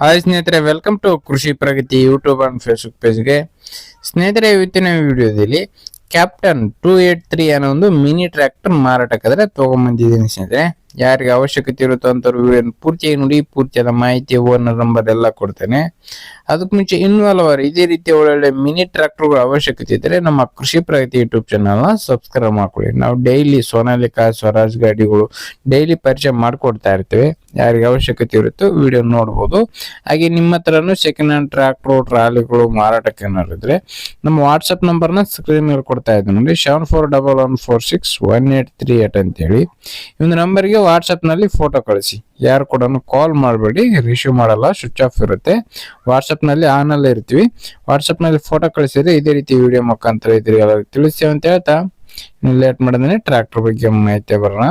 Hi ಸ್ನೇಹಿತರೆ welcome to Krishi Pragati YouTube and Facebook ಪೇಜ್ಗೆ ಸ್ನೇಹಿತರೆ, ಇವತ್ತಿನ ವಿಡಿಯೋದಲ್ಲಿ ಕ್ಯಾಪ್ಟನ್ ಟೂ ಏಟ್ ತ್ರೀ ಅನ್ನೋ ಒಂದು ಮಿನಿ ಟ್ರ್ಯಾಕ್ಟರ್ ಮಾರಾಟಕ್ಕಾದ್ರೆ ತೊಗೊಂಬಂದಿದ್ದೀನಿ ಸ್ನೇಹಿತರೆ. ಯಾರಿಗೆ ಅವಶ್ಯಕತೆ ಇರುತ್ತೋ ವಿಡಿಯೋ ಪೂರ್ತಿಯಾಗಿ ನೋಡಿ ಪೂರ್ತಿಯಾದ ಮಾಹಿತಿ ಓನರ್ ನಂಬರ್ ಎಲ್ಲ ಕೊಡ್ತೇನೆ. ಅದಕ್ಕೆ ಮುಂಚೆ ಇನ್ನೂ ಹಲವಾರು ಇದೇ ರೀತಿ ಒಳ್ಳೊಳ್ಳೆ ಮಿನಿ ಟ್ರ್ಯಾಕ್ಟರ್ಗಳ ಅವಶ್ಯಕತೆ ಇದ್ದರೆ ನಮ್ಮ ಕೃಷಿ ಪ್ರಗತಿ ಯೂಟ್ಯೂಬ್ ಚಾನಲ್ನ ಸಬ್ಸ್ಕ್ರೈಬ್ ಮಾಡ್ಕೊಳ್ಳಿ. ನಾವು ಡೈಲಿ ಸೋನಾಲಿಕಾ ಸ್ವರಾಜ್ ಗಾಡಿಗಳು ಡೈಲಿ ಪರಿಚಯ ಮಾಡಿಕೊಡ್ತಾ ಇರ್ತೇವೆ. ಯಾರಿಗೆ ಅವಶ್ಯಕತೆ ಇರುತ್ತೋ ವಿಡಿಯೋ ನೋಡ್ಬೋದು. ಹಾಗೆ ನಿಮ್ಮ ಹತ್ರನೂ ಸೆಕೆಂಡ್ ಹ್ಯಾಂಡ್ ಟ್ರ್ಯಾಕ್ಟ್ರು ಟ್ರಾಲಿಗಳು, ಮಾರಾಟಕ್ಕೆ ಏನಾದ್ರು ಇದ್ರೆ ನಮ್ಮ ವಾಟ್ಸಪ್ ನಂಬರ್ನ ಸ್ಕ್ರೀನ್ ಮೇಲೆ ಕೊಡ್ತಾ ಇದ್ದೀನಿ ನೋಡಿ seven four double one four six one eight three eight ಅಂತೇಳಿ. ಒಂದು ನಂಬರ್ಗೆ ವಾಟ್ಸಪ್ನಲ್ಲಿ ಫೋಟೋ ಕಳಿಸಿ. ಯಾರು ಕೂಡ ಕಾಲ್ ಮಾಡಬೇಡಿ ರಿಸೀವ್ ಮಾಡಲ್ಲ ಸ್ವಿಚ್ ಆಫ್ ಇರುತ್ತೆ. ವಾಟ್ಸಪ್ನಲ್ಲಿ ಆನಲ್ಲೇ ಇರ್ತೀವಿ. ವಾಟ್ಸಪ್ನಲ್ಲಿ ಫೋಟೋ ಕಳಿಸಿದ್ರೆ ಇದೇ ರೀತಿ ವಿಡಿಯೋ ಮುಖಾಂತರ ಇದ್ರಿಗೆಲ್ಲ ತಿಳಿಸ್ತೇವೆ ಅಂತ ಹೇಳ್ತಾ. ಲೇಟ್ ಮಾಡಿದ್ರೆ ಟ್ರ್ಯಾಕ್ಟರ್ ಬಗ್ಗೆ ಮಾಹಿತಿ ಬರೋಣ.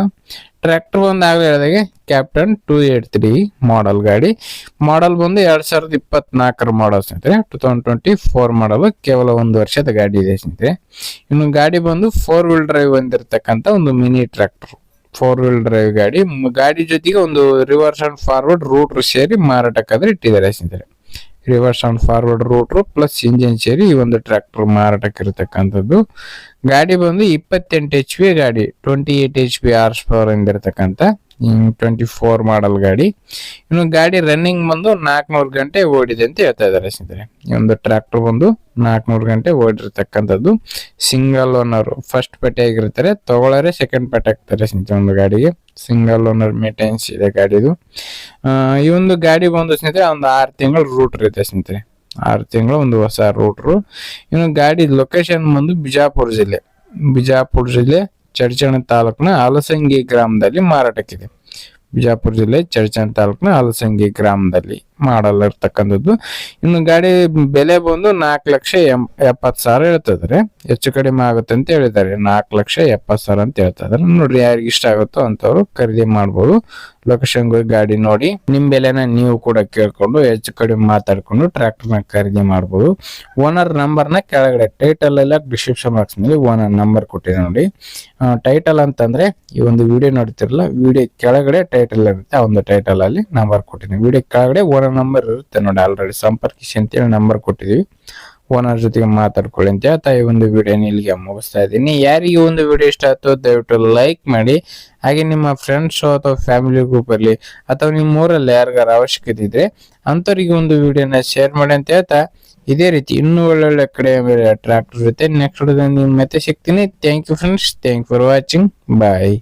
ಟ್ರ್ಯಾಕ್ಟರ್ ಬಂದು ಆಗಲೇ ಹೇಳಿದಾಗೆ Captain two eight three model ಗಾಡಿ. ಮಾಡೆಲ್ ಬಂದು ಎರಡು ಸಾವಿರದ ಇಪ್ಪತ್ನಾಲ್ಕರ ಮಾಡಲ್ ಸ್ನೇಹಿತರೆ. Two thousand twenty four model ಕೇವಲ ಒಂದು ವರ್ಷದ ಗಾಡಿ ಇದೆ ಸ್ನೇಹಿತರೆ. ಇನ್ನು ಗಾಡಿ ಬಂದು ಫೋರ್ ವೀಲ್ ಡ್ರೈವ್ ಹೊಂದಿರತಕ್ಕಂಥ ಒಂದು mini tractor four wheel drive ಗಾಡಿ. ಗಾಡಿ ಜೊತೆಗೆ ಒಂದು ರಿವರ್ಸ್ ಅಂಡ್ ಫಾರ್ವರ್ಡ್ ರೂಟ್ರ್ ಸೇರಿ ಮಾರಾಟಕ್ಕಾದ್ರೆ ಇಟ್ಟಿದ್ದಾರೆ ಸ್ನೇಹಿತರೆ. Reverse and forward rotor plus engine ಸೇರಿ ಈ ಒಂದು ಟ್ರ್ಯಾಕ್ಟರ್ ಮಾರಾಟಕ್ಕೆ ಇರತಕ್ಕಂಥದ್ದು. ಗಾಡಿ ಬಂದು ಇಪ್ಪತ್ತೆಂಟು ಎಚ್ ಪಿ ಗಾಡಿ twenty eight H P horse power ಇಂದಿರತಕ್ಕಂಥ twenty four model ಗಾಡಿ. ಇನ್ನು ಗಾಡಿ ರನ್ನಿಂಗ್ ಬಂದು ನಾಲ್ಕುನೂರು ಗಂಟೆ ಓಡಿದೆ ಅಂತ ಹೇಳ್ತಾ ಇದ್ದಾರೆ ಸ್ನೇಹಿತರೆ. ಈ ಒಂದು ಟ್ರ್ಯಾಕ್ಟರ್ ಬಂದು ನಾಲ್ಕುನೂರು ಗಂಟೆ ಓಡಿರ್ತಕ್ಕಂಥದ್ದು. ಸಿಂಗಲ್ ಓನರ್ ಫಸ್ಟ್ ಪೇಟೆ ಆಗಿರ್ತಾರೆ. ತಗೊಳ್ಳೋರೆ ಸೆಕೆಂಡ್ ಪೇಟೆ ಆಗ್ತಾರೆ ಸ್ನೇಹಿತರೆ ಒಂದು ಗಾಡಿಗೆ. ಸಿಂಗಲ್ ಓನರ್ ಮೇಂಟೆನೆನ್ಸ್ ಇದೆ ಗಾಡಿದು. ಈ ಒಂದು ಗಾಡಿ ಬಂದು ಸ್ನೇಹಿತರೆ ಒಂದು ಆರು ತಿಂಗಳು ರೂಟ್ ಇದೆ ಸ್ನೇಹಿತರೆ. ಆರು ತಿಂಗಳು ಒಂದು ಹೊಸ ರೂಟ್ರು ಇನ್ನು ಗಾಡಿ ಲೊಕೇಶನ್ ಬಂದು ಬಿಜಾಪುರ ಜಿಲ್ಲೆ. ಬಿಜಾಪುರ ಜಿಲ್ಲೆ ಚಡ್ಚಣ ತಾಲೂಕಿನ ಆಲಸಂಗಿ ಗ್ರಾಮದಲ್ಲಿ ಮಾರಾಟಕ್ಕಿದೆ. ಬಿಜಾಪುರ ಜಿಲ್ಲೆ ಚಡ್ಚಣ ತಾಲೂಕಿನ ಆಲಸಂಗಿ ಗ್ರಾಮದಲ್ಲಿ. ಮಾಡಲಿರ್ತಕ್ಕಂಥದ್ದು. ಇನ್ನು ಗಾಡಿ ಬೆಲೆ ಬಂದು ನಾಲ್ಕು ಲಕ್ಷ ಎಂ ಎಪ್ಪತ್ತು ಸಾವಿರ ಹೇಳ್ತದ್ರಿ. ಹೆಚ್ಚು ಕಡಿಮೆ ಆಗುತ್ತೆ ಅಂತ ಹೇಳಿದ್ದಾರೆ. ನಾಲ್ಕು ಲಕ್ಷ ಎಪ್ಪತ್ತು ಸಾವಿರ ಅಂತ ಹೇಳ್ತಾ ಇದಾರೆ ನೋಡ್ರಿ ಯಾರಿಗೆ ಇಷ್ಟ ಆಗುತ್ತೋ ಅಂತವ್ರು ಖರೀದಿ ಮಾಡ್ಬೋದು. ಲೊಕೇಶನ್ ಗಾಡಿ ನೋಡಿ. ನಿಮ್ ಬೆಲೆನ ನೀವು ಕೂಡ ಕೇಳ್ಕೊಂಡು ಹೆಚ್ಚು ಕಡಿಮೆ ಮಾತಾಡ್ಕೊಂಡು ಟ್ರ್ಯಾಕ್ಟರ್ನ ಖರೀದಿ ಮಾಡ್ಬೋದು. ಓನರ್ ನಂಬರ್ನ ಕೆಳಗಡೆ ಟೈಟಲ್ ಎಲ್ಲ ಡಿಸ್ಕ್ರಿಪ್ಷನ್ ಬಾಕ್ಸ್ನಲ್ಲಿ ಓನರ್ ನಂಬರ್ ಕೊಟ್ಟಿದೆ ನೋಡಿ. ಟೈಟಲ್ ಅಂತಂದ್ರೆ ಈ ಒಂದು ವಿಡಿಯೋ ನೋಡ್ತಿರಲ್ಲ ವಿಡಿಯೋ ಕೆಳಗಡೆ ಟೈಟಲ್ ಇರುತ್ತೆ, ಆ ಒಂದು ಟೈಟಲ್ ಅಲ್ಲಿ ನಂಬರ್ ಕೊಟ್ಟಿದ್ದೀನಿ ವಿಡಿಯೋ ಕೆಳಗಡೆ ಓನರ್ ನಂಬರ್ ಇರುತ್ತೆ ನೋಡಿ ಆಲ್ರೆಡಿ ಸಂಪರ್ಕಿಸಿ ಅಂತೇಳಿ ನಂಬರ್ ಕೊಟ್ಟಿದ್ದೀವಿ ಓನರ್ ಜೊತೆಗೆ ಮಾತಾಡ್ಕೊಳ್ಳಿ ಅಂತ ಹೇಳ್ತಾ ಈ ಒಂದು ವಿಡಿಯೋನ ಇಲ್ಲಿಗೆ ಮುಗಿಸ್ತಾ ಇದ್ದೀನಿ. ಯಾರಿಗೆ ಒಂದು ವಿಡಿಯೋ ಇಷ್ಟ ಆಯ್ತು ದಯವಿಟ್ಟು ಲೈಕ್ ಮಾಡಿ. ಹಾಗೆ ನಿಮ್ಮ ಫ್ರೆಂಡ್ಸ್ ಅಥವಾ ಫ್ಯಾಮಿಲಿ ಗ್ರೂಪ್ ಅಲ್ಲಿ ಅಥವಾ ನಿಮ್ಮ ಊರಲ್ಲಿ ಯಾರಿಗಾರ ಅವಶ್ಯಕತೆ ಇದ್ರೆ ಅಂಥವ್ರಿಗೆ ಒಂದು ವಿಡಿಯೋನ ಶೇರ್ ಮಾಡಿ ಅಂತ ಹೇಳ್ತಾ ಇದೇ ರೀತಿ ಇನ್ನೂ ಒಳ್ಳೊಳ್ಳೆ ಕಡೆ ಟ್ರ್ಯಾಕ್ಟರ್ ಇರುತ್ತೆ ನೆಕ್ಸ್ಟ್ ನಿಮ್ಮ ಮತ್ತೆ ಸಿಗ್ತೀನಿ. Thank you friends thank for watching bye